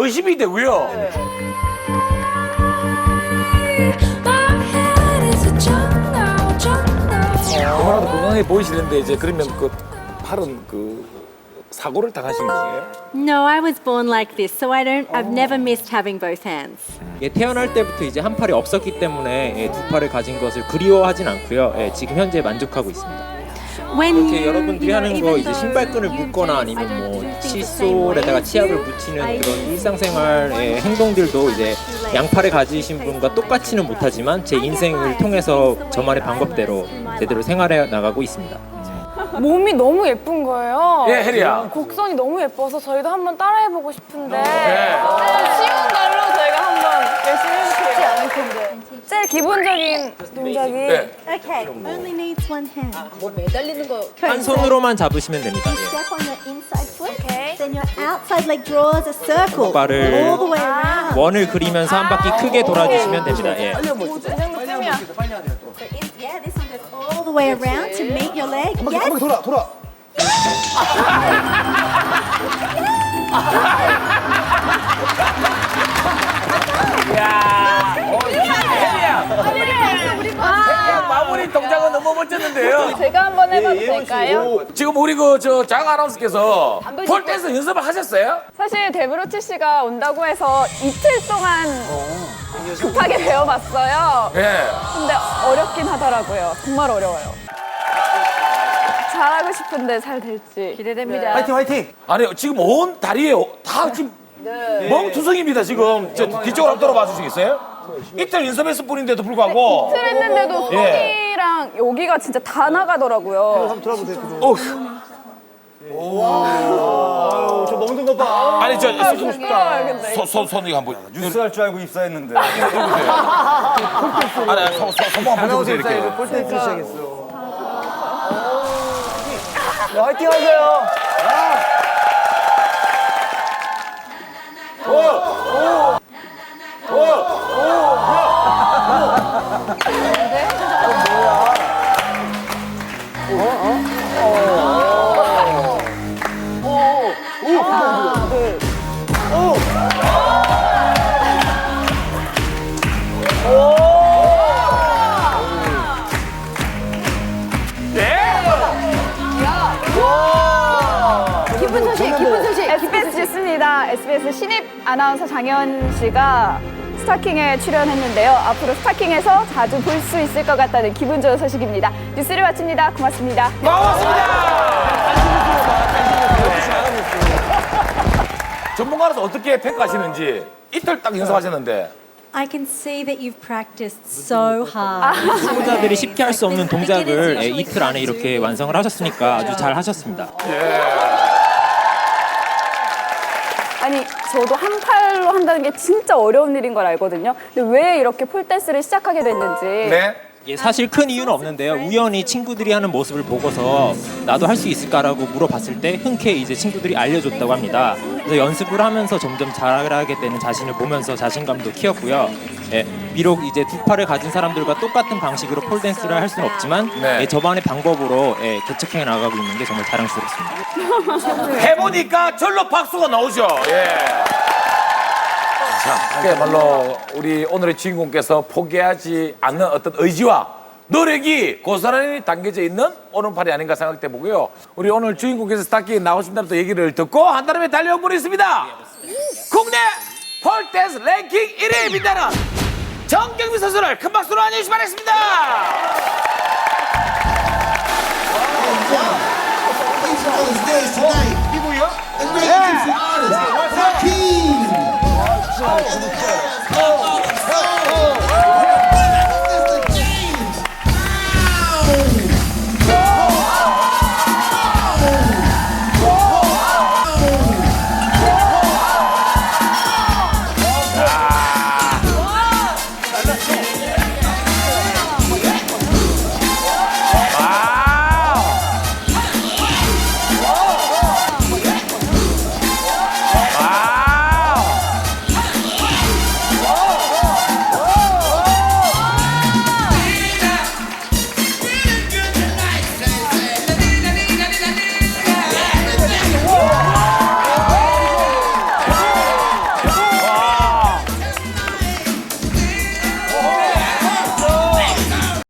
의심이 되고요. 너무나도 건강해 보이시는데 이제 그러면 그 팔은 그 사고를 당하신 거예요? No, I was born like this, so I don't. I've never missed having both hands. 예, 태어날 때부터 이제 한 팔이 없었기 때문에 예, 두 팔을 가진 것을 그리워하진 않고요. 예, 지금 현재 만족하고 있습니다. When 이렇게 you, 여러분들이 you know, 하는 even 거 이제 though 신발끈을 you 묶거나 아니면 뭐 칫솔에다가 치약을 I 그런 일상생활의 행동들도 이제 양팔을 가지신 분과 똑같이는 못하지만 제 인생을 통해서 저만의 방법대로 제대로 생활해 나가고 있습니다. 몸이 너무 예쁜 거예요. 예, 혜리야. 곡선이 너무 예뻐서 저희도 한번 따라해보고 싶은데 네. 쉬운 걸로 저희가 한번 열심히 해볼게요. 않을 텐데. 제일 기본적인 동작이 네. Okay, only needs one hand. 한 손으로만 잡으시면 됩니다. 예. Step on the inside foot. Then your outside leg draws a circle 발을 all the way around. 원을 그리면서 한 바퀴 크게 돌아주시면 됩니다. 예. 이 정도쯤이야. So in- yeah, this one goes all the way around to meet your leg. Yes. 돌아 돌아. 멋졌는데요. 제가 한번 해봐도 될까요? 지금 우리 그 저 장 아나운서께서 폴댄스 연습을 하셨어요? 사실 데브로치 씨가 온다고 해서 이틀 동안 급하게 배워봤어요. 예. 근데 어렵긴 하더라고요. 정말 어려워요. 잘하고 싶은데 잘 될지 기대됩니다. 화이팅 화이팅. 아니 지금 온 다리에 다 지금 멍투성입니다 지금 저 뒤쪽으로 한번 돌아봐 주시겠어요? 이틀 연습했을 뿐인데도 불구하고 이틀 했는데도 예. 손이랑 여기가 진짜 다 나가더라고요. 한번 돌아보세요. 그거. 어휴. 아유, 저 먹는 것 봐. 아니 저 손, 싶어야겠네. 손, 손, 손 이거 한번 뉴스 할 줄 알고 입사했는데. 아니 아니 손, 손, 손목 한번 줘보세요 이렇게 시작했어. 네, 화이팅 하세요. 기쁜 소식. SBS 뉴스입니다. SBS 신입 아나운서 장현 씨가 스타킹에 출연했는데요. 앞으로 스타킹에서 자주 볼 수 있을 것 같다는 기분 좋은 소식입니다. 뉴스를 마칩니다. 고맙습니다. 전문가로서 어떻게 평가하시는지 이틀 딱 연습하셨는데 I can see that you've practiced so hard. 초보자들이 쉽게 할 수 없는 동작을 예, 이틀 안에 이렇게 완성을 하셨으니까 아주 잘 하셨습니다. 아니 저도 한 팔로 한다는 게 진짜 어려운 일인 걸 알거든요. 근데 왜 이렇게 폴댄스를 시작하게 됐는지 네. 예, 사실 큰 이유는 없는데요. 우연히 친구들이 하는 모습을 보고서 나도 할 수 있을까라고 물어봤을 때 흔쾌히 이제 친구들이 알려줬다고 합니다. 그래서 연습을 하면서 점점 잘하게 되는 자신을 보면서 자신감도 키웠고요. 예, 비록 이제 두 팔을 가진 사람들과 똑같은 방식으로 폴 댄스를 할 수는 없지만 네. 예, 저만의 방법으로 예, 개척해 나가고 있는 게 정말 자랑스럽습니다. 해보니까 절로 박수가 나오죠. 예. 자, 그야말로 우리 오늘의 주인공께서 포기하지 않는 어떤 의지와 노력이 고스란히 담겨져 있는 오른팔이 아닌가 생각돼 보고요. 우리 오늘 주인공께서 스타킹에 나오신다는 또 얘기를 듣고 한다름에 달려온 분이 있습니다. 국내 폴댄스 랭킹 1위에 빛나는 정경미 선수를 큰 박수로 안녕주시기 바라겠습니다. 이거요?